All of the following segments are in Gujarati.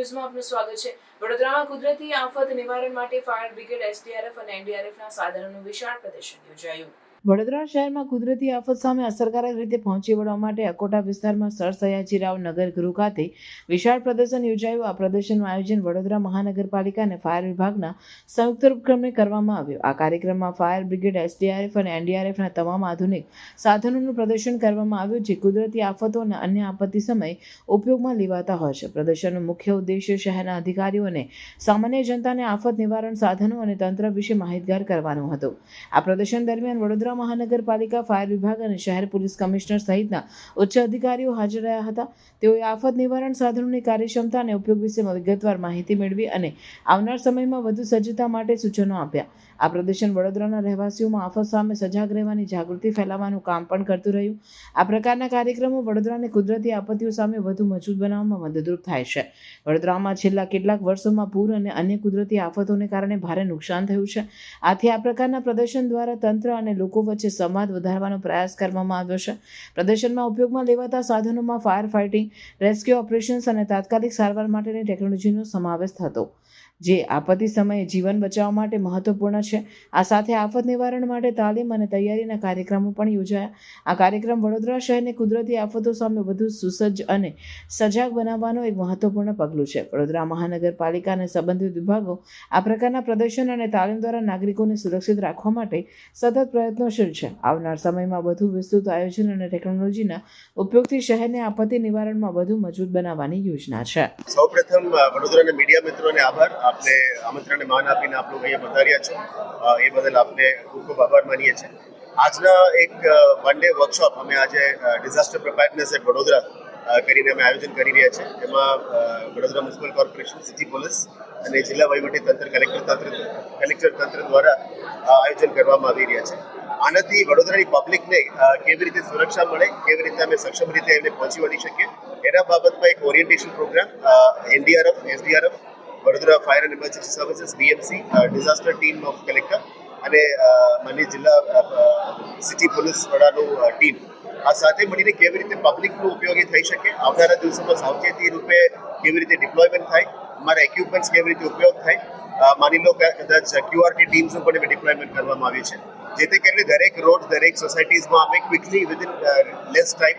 ન્યૂઝમાં આપનું સ્વાગત છે. વડોદરામાં કુદરતી આફત નિવારણ માટે ફાયર બ્રિગેડ, એસડીઆરએફ અને એનડીઆરએફના સાધનોનું વિશાળ પ્રદર્શન યોજાયું. વડોદરા શહેરમાં કુદરતી આફત સામે અસરકારક રીતે પહોંચી વળવા માટે અકોટા વિસ્તારમાં સર સયાજીરાવ નગર ગૃહ ખાતે વિશાળ પ્રદર્શન યોજાયું. આ પ્રદર્શનનું આયોજન વડોદરા મહાનગરપાલિકા અને ફાયર વિભાગના સંયુક્ત ઉપક્રમે કરવામાં આવ્યું. આ કાર્યક્રમમાં ફાયર બ્રિગેડ એસડીઆરએફ અને એનડીઆરએફના તમામ આધુનિક સાધનોનું પ્રદર્શન કરવામાં આવ્યું, જે કુદરતી આફતો અને અન્ય આપત્તિ સમયે ઉપયોગમાં લેવાતા હોય છે. પ્રદર્શનનો મુખ્ય ઉદ્દેશ્ય શહેરના અધિકારીઓને સામાન્ય જનતાને આફત નિવારણ સાધનો અને તંત્ર વિશે માહિતગાર કરવાનું હતું. આ પ્રદર્શન દરમિયાન વડોદરા મહાનગરપાલિકા, ફાયર વિભાગ અને શહેર પોલીસ કમિશનર સહિતના ઉચ્ચ અધિકારીઓ હાજર રહ્યા હતા. તેઓએ આફત નિવારણ સાધનોની કાર્યક્ષમતા અને ઉપયોગ વિશે વિગતવાર માહિતી મેળવી અને આવનાર સમયમાં વધુ સજ્જતા માટે સૂચનો આપ્યા. આ પ્રદર્શન વડોદરાના રહેવાસીઓમાં આફત સામે સજાગ રહેવાની જાગૃતિ ફેલાવવાનું કામ પણ કરતું રહ્યું. આ પ્રકારના કાર્યક્રમો વડોદરાને કુદરતી આપત્તિઓ સામે વધુ મજબૂત બનાવવામાં મદદરૂપ થાય છે. વડોદરામાં છેલ્લા કેટલાક વર્ષોમાં પૂર અને અન્ય કુદરતી આફતોને કારણે ભારે નુકસાન થયું છે. આથી આ પ્રકારના પ્રદર્શન દ્વારા તંત્ર અને લોકો વચ્ચે સંવાદ વધારવાનો પ્રયાસ કરવામાં આવ્યો છે. પ્રદર્શનમાં ઉપયોગમાં લેવાતા સાધનોમાં ફાયર ફાઇટિંગ રેસ્ક્યુ ઓપરેશન્સ અને તાત્કાલિક સારવાર માટેની ટેકનોલોજીનો સમાવેશ થતો જે આપત્તિ સમયે જીવન બચાવવા માટે મહત્વપૂર્ણ છે. આ સાથે આફત નિવારણ માટે તાલીમ અને તૈયારીના કાર્યક્રમો પણ યોજાયા. આ કાર્યક્રમ વડોદરા શહેરને કુદરતી આફતો સામે વધુ સુસજ્જ અને સજાગ બનાવવાનો એક મહત્વપૂર્ણ પગલું છે. વડોદરા મહાનગરપાલિકા અને સંબંધિત વિભાગો આ પ્રકારના પ્રદર્શન અને તાલીમ દ્વારા નાગરિકોને સુરક્ષિત રાખવા માટે સતત પ્રયત્નશીલ છે. આવનાર સમયમાં વધુ વિસ્તૃત આયોજન અને ટેકનોલોજીના ઉપયોગથી શહેરને આપત્તિ નિવારણમાં વધુ મજબૂત બનાવવાની યોજના છે. સૌપ્રથમ વડોદરાના મીડિયા મિત્રોને આભાર. આપને આમંત્રણને માન આપીને આપ લોકો અહીંયા પધાર્યા છો. એ બદલ આપને ખૂબ ખૂબ આભાર માનીએ છીએ. આજના એક વન ડે વર્કશોપ અમે આજે ડિઝાસ્ટર પ્રિપેરનેસ એટ વડોદરા કરીને અમે આયોજન કરી રહ્યા છે એમાં Vadodara municipal corporation city police અને જિલ્લા વહીવટી તંત્ર કલેક્ટર તંત્ર કલેક્ટર તંત્ર દ્વારા આયોજન કરવામાં આવી રહ્યા છે. આનાથી વડોદરાની પબ્લિકને કેવી રીતે સુરક્ષા મળે, કેવી રીતે અમે સક્ષમ રીતે એમને પહોંચી વળી શકીએ, એના બાબતમાં એક orientation programme NDRF, SDRF Vadodara fire and emergency services BMC disaster team of collector અને માની જિલ્લા સિટી પોલીસ વડાનું ટીમ. આ સાથે મળીને કેવી રીતે પબ્લિકનું ઉપયોગી થઈ શકે, આવનારા દિવસોમાં સાવચેતી રૂપે કેવી રીતે ડિપ્લોયમેન્ટ થાય, અમારા ઇક્વિપમેન્ટ્સ કેવી રીતે ઉપયોગ થાય માની લો કે કદાચ ક્યુઆરટી ટીમ્સનું પણ ડિપ્લોયમેન્ટ કરવામાં આવી છે. જેથી કરીને દરેક રોડ, દરેક સોસાયટીઝમાં અમે ક્વિકલી વિધિન લેસ ટાઈમ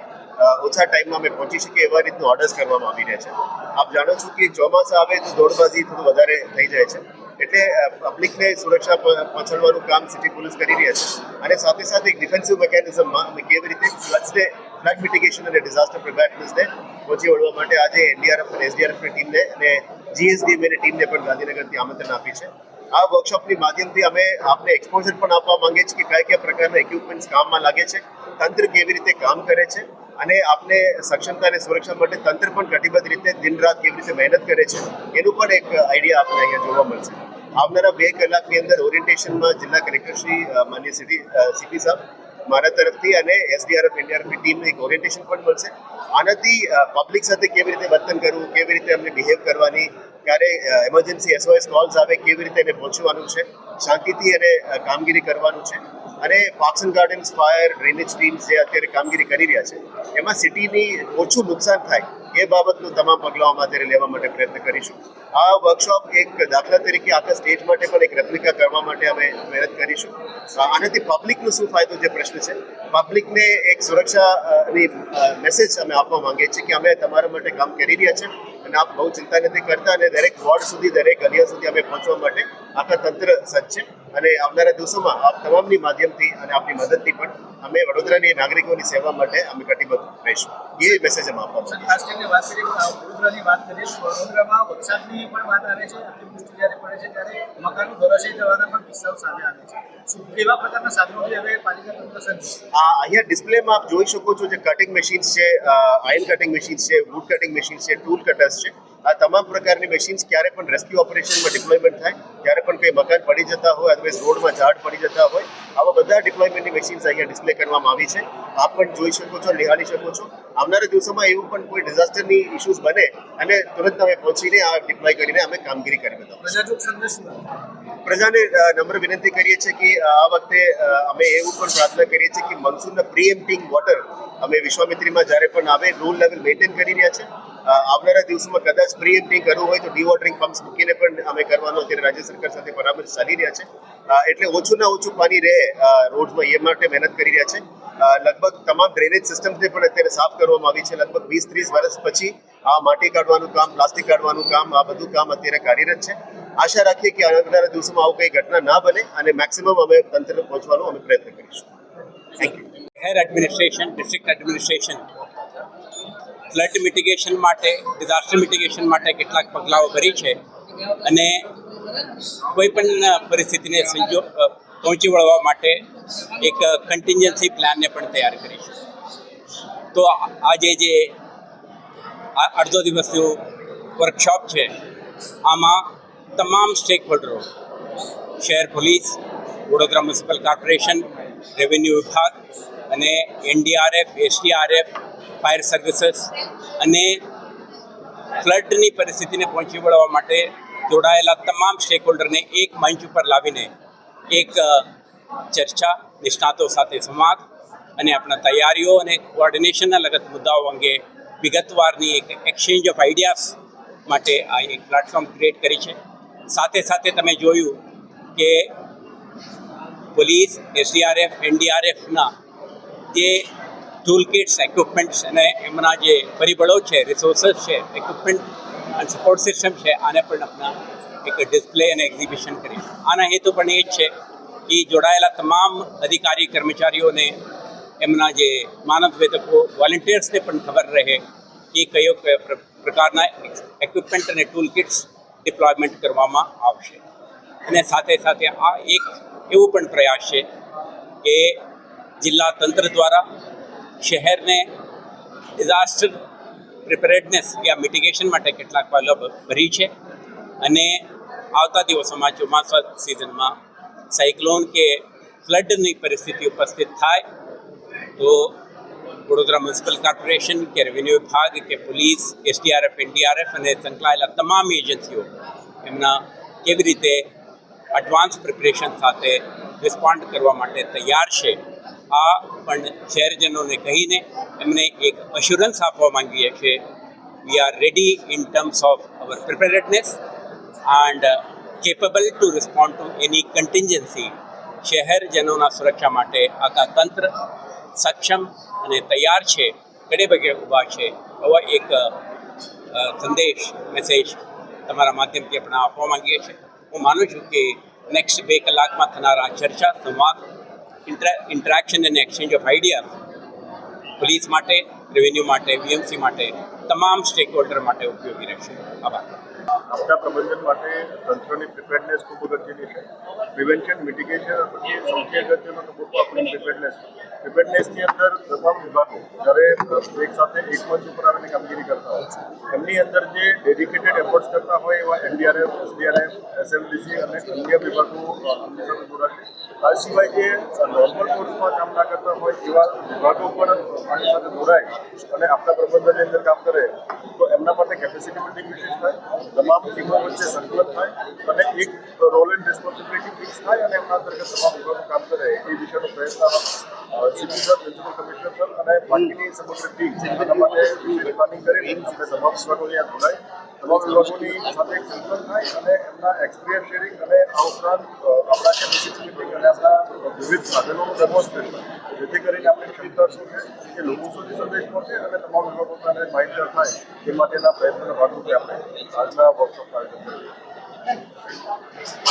ઓછા ટાઈમમાં અમે પહોંચી શકીએ એવા રીતનું ઓર્ડર્સ કરવામાં આવી રહ્યા છે. આપ જાણો છો કે ચોમાસા આવે તો દોડબાજી થોડું વધારે થઈ જાય છે. એટલે પબ્લિકને સુરક્ષા પહોંચાડવાનું કામ સિટી પોલીસ કરી રહ્યા છે. અને સાથે સાથે એક ડિફેન્સિવ મિકેનિઝમમાં અમે કેવી રીતે ફ્લડ્સને, ફ્લડ મિટિગેશન અને ડિઝાસ્ટર પ્રિપેરનેસને પહોંચી વળવા માટે આજે એનડીઆરએફ અને એસડીઆરએફની ટીમને અને જીએસડીએમની ટીમને પણ ગાંધીનગરથી આમંત્રણ આપી છે. આ વર્કશોપની માધ્યમથી અમે આપને એક્સપોઝર પણ આપવા માંગીએ છીએ કે કયા કયા પ્રકારના ઇક્વિપમેન્ટ્સ કામમાં લાગે છે, તંત્ર કેવી રીતે કામ કરે છે અને આપને સક્ષમતા અને સુરક્ષા માટે તંત્ર પણ કટિબદ્ધ રીતે દિન રાત કેવી રીતે મહેનત કરે છે, એનું પણ એક આઈડિયા આપને અહીંયા જોવા મળશે. આવનારા બે કલાકની અંદર ઓરિએન્ટેશનમાં જિલ્લા કલેક્ટર શ્રી માન્ય સિટી સીપી સાહેબ મારા તરફથી અને એસડીઆરએફ એનડીઆરએફની ટીમને એક ઓરિએન્ટેશન પણ મળશે. આનાથી પબ્લિક સાથે કેવી રીતે વર્તન કરવું, કેવી રીતે અમને બિહેવ કરવાની, ક્યારે એમરજન્સી એસઓએસ કોલ્સ આવે, કેવી રીતે એને પહોંચવાનું છે, શાંતિથી એને કામગીરી કરવાનું છે અને parks and gardens fire drainage teams જે અત્યારે કામગીરી કરી રહ્યા છે, એમાં સિટીની ઓછું નુકસાન થાય એ બાબતનું તમામ પગલાઓ અત્યારે લેવા માટે પ્રયત્ન કરીશું. આ વર્કશોપ એક દાખલા તરીકે આખા સ્ટેજ માટે પણ એક રેપ્લિકા કરવા માટે અમે મહેનત કરીશું. આનાથી પબ્લિકનો શું ફાયદો જે પ્રશ્ન છે? પબ્લિકને એક સુરક્ષાની મેસેજ અમે આપવા માંગીએ છીએ કે અમે તમારા માટે કામ કરી રહ્યા છે અને આપ બહુ ચિંતા નથી કરતા અને દરેક વોર્ડ સુધી, દરેક ગલિયા સુધી અમે પહોંચવા માટે આખા તંત્ર સજ્જ છે. અને આવનારા દિવસોમાં આપ તમામની માધ્યમથી અને આપની મદદથી પણ અમે વડોદરાની નાગરિકોની સેવા માટે અમે કટિબદ્ધ રહીશું. એ મેસેજ અમે આપવા માંગીએ ખાસ કરીને વાત કરીએ વડોદરાની વાત કરીએ વડોદરામાં વરસાદની પણ વાત આવે છે અતિવૃષ્ટિ જ્યારે પડે છે ત્યારે મકાનો ધરાશયી થવાના પણ કિસ્સાઓ સામે આવે છે. કેવા પ્રકારના સાધનોથી હવે પાલિકા તંત્ર સજ્જ? આ અહીંયા ડિસ્પ્લેમાં આપ જોઈ શકો છો જે કટિંગ મશીન્સ છે આઇલ કટિંગ મશીન્સ છે વુડ કટિંગ મશીન્સ છે ટૂલ કટર્સ છે. આ તમામ પ્રકારની મશીન્સ ક્યારે પણ રેસ્ક્યુ ઓપરેશનમાં ડિપ્લોયમેન્ટ થાય ત્યારે પણ કંઈ મકાન પડી જતા હોય અથવા રોડમાં ઝાડ પડી જતા હોય આવા બધા ડિપ્લોયમેન્ટની મશીન્સ અહીંયા ડિસ્પ્લે કરવામાં આવી છે. આપ પણ જોઈ શકો છો નિહાળી શકો છો. આવનારા દિવસોમાં એવું પણ કોઈ ડિઝાસ્ટરની ઇશ્યુઝ બને અને તુરંત અમે પહોંચીને આ ડિપ્લોય કરીને અમે કામગીરી કરી બતાવું? પ્રજાને નમ્ર વિનંતી કરીએ છીએ કે આ વખતે અમે એવું પણ પ્રાર્થના કરીએ છીએ કે મોન્સૂનના પ્રી એમ્પિંગ વોટર અમે વિશ્વામિત્રીમાં જ્યારે પણ આવે રૂલ લેવલ મેન્ટેન કરી રહ્યા છે. આવનારા દિવસોમાં કદાચ પ્રી એમ્પટિંગ કરવું હોય તો ડીવોટરિંગ પમ્પ્સ મૂકીને પણ અમે કરવાનો અત્યારે રાજ્ય સરકાર સાથે પરામર્શ ચાલી રહ્યા છે. એટલે ઓછું ના ઓછું પાણી રહે રોડમાં, એ માટે મહેનત કરી રહ્યા છે. લગભગ તમામ ડ્રેનેજ સિસ્ટમને પણ અત્યારે સાફ કરવામાં આવી છે. લગભગ વીસ, ત્રીસ વર્ષ પછી આ માટી કાઢવાનું કામ, પ્લાસ્ટિક કાઢવાનું કામ, આ બધું કામ અત્યારે કાર્યરત છે. આશા રાખીએ કે આવનારા દિવસોમાં આવું કંઈ ઘટના ના બને અને મેક્સિમમ અમે તંત્રને પહોંચવાનો અમે પ્રયત્ન કરીશું. Thank you here administration district administration flood mitigation માટે, ડિઝાસ્ટર મિટિગેશન માટે કેટલાક પગલાઓ ભરી છે. અને કોઈ પણ પરિસ્થિતિને સંજો પહોંચી વળવા માટે એક કન્ટિન્જન્સી પ્લાનને પણ તૈયાર કરી છે. તો આજે જે અડધો દિવસનું વર્કશોપ છે, આમાં તમામ સ્ટેક હોલ્ડરો શહેર police, Vadodara municipal corporation revenue વિભાગ અને એનડીઆરએફ, એસડીઆરએફ, ફાયર સર્વિસીસ અને ફ્લડની પરિસ્થિતિને પહોંચી વળવા માટે જોડાયેલા તમામ સ્ટેક હોલ્ડરને એક મંચ ઉપર લાવીને એક ચર્ચા, નિષ્ણાતો સાથે સંવાદ અને આપણા તૈયારીઓ અને કોઓર્ડિનેશનના લગત મુદ્દાઓ અંગે વિગતવારની એક એક્સચેન્જ ઓફ આઈડિયાઝ માટે આ એક પ્લેટફોર્મ ક્રિએટ કરી છે. સાથે સાથે તમે જોયું કે પોલીસ, એસડીઆરએફ, એનડીઆરએફના જે ટૂલ કિટ્સ ઇક્વિપમેન્ટ્સ અને એમના જે પરિબળો છે રિસોર્સિસ છે ઇક્વિપમેન્ટ અને સપોર્ટ સિસ્ટમ છે, આને પણ આપણા એક ડિસ્પ્લે અને એક્ઝિબિશન કરી. આના હેતુ પણ એ જ છે કે જોડાયેલા તમામ અધિકારી, કર્મચારીઓને એમના જે માનવ વેદકો વોલેન્ટિયર્સને પણ ખબર રહે કે કયો કયો પ્ર- પ્રકારના ઇક્વિપમેન્ટ અને ટૂલ કિટ્સ ડિપ્લોયમેન્ટ કરવામાં આવશે. અને સાથે સાથે આ એક એવું પણ પ્રયાસ છે કે જિલ્લા તંત્ર દ્વારા શહેરને ડિઝાસ્ટર પ્રિપેરેડનેસ યા મિટિગેશન માટે કેટલાક પગલાં ભરી છે. અને આવતા દિવસોમાં ચોમાસા સિઝનમાં સાયક્લોન કે ફ્લડની પરિસ્થિતિ ઉપસ્થિત થાય, તો વડોદરા મ્યુનિસિપલ કોર્પોરેશન કે રેવન્યુ વિભાગ કે પોલીસ એસડીઆરએફ એનડીઆરએફ અને સંકળાયેલા તમામ એજન્સીઓ એમના કેવી રીતે એડવાન્સ પ્રિપરેશન સાથે રિસ્પોન્ડ કરવા માટે તૈયાર છે આ પણ શહેરજનોને કહીને એમને એક અશ્યોરન્સ આપવા માંગીએ છીએ. We are ready in terms of our preparedness and capable to respond to any contingency શહેરજનોના સુરક્ષા માટે આખા તંત્ર સક્ષમ અને તૈયાર છે. ઘડે પગે ઊભા છે. એવો એક સંદેશ મેસેજ તમારા માધ્યમથી આપણે આપવા માંગીએ છીએ. હું માનું છું કે નેક્સ્ટ બે કલાકમાં થનારા ચર્ચા, સંવાદ ઇન્ટરેક્શન અને એક્સચેન્જ ઓફ આઈડિયા પોલીસ માટે રેવન્યુ માટે બીએમસી માટે, તમામ સ્ટેક હોલ્ડર માટે ઉપયોગી રહેશે. આભાર. આપણા પ્રબંધન માટે તંત્રની પ્રિપેરનેસ ખૂબ અગત્યની છે. પ્રિવેન્શન મિટિગેશન પછી સૌથી અગત્યનો તો મોટો આપણી પ્રિપેરનેસ પ્રિપેરનેસની અંદર તમામ વિભાગો જ્યારે એક સાથે એક મંચ ઉપર આવીને કામગીરી કરતા હોય એમની અંદર જે ડેડિકેટેડ એફર્ટ્સ કરતા હોય એવા એનડીઆરએફ એસડીઆરએફ એસએમડીસી અને અન્ય વિભાગો અમની સાથે જોડાશે આ સિવાય જે નોર્મલ કોર્સમાં કામ ના કરતા હોય એવા વિભાગો પણ આની સાથે જોડાય અને આપણા પ્રબંધનની અંદર કામ કરે તો એમના માટે કેપેસિટી બિલ્ડિંગ વિશેષ થાય. તમામ ટીમો વચ્ચે સંકલન થાય અને એક રોલ એન્ડ રિસ્પોન્સિબિલિટી ફિક્સ થાય અને એમના અંતર્ગત તમામ વિભાગો કામ કરે એ દિશાનો પ્રયત્ન CP sir municipal commissioner sir અને બાકીની સમગ્ર ટીમ એના માટે પ્લાનિંગ કરી અને તમામ વિભાગો અહીંયા જોડાય તમામ વિભાગોની સાથે સંકલન થાય અને એમના એક્સપિરિયન્સ શેરિંગ અને આ ઉપરાંત આપણા કેપેસિટી બિલ્ડિંગ અને આપણા વિવિધ સાધનોનું ડેમોન્સ્ટ્રેશન જેથી કરીને આપણી ક્ષમતા શું છે કે લોકો સુધી સંદેશ પહોંચે અને તમામ વિભાગોને માહિતગાર થાય એ માટેના પ્રયત્નના ભાગરૂપે આપણે આજના વર્કશોપનું આયોજન કર્યું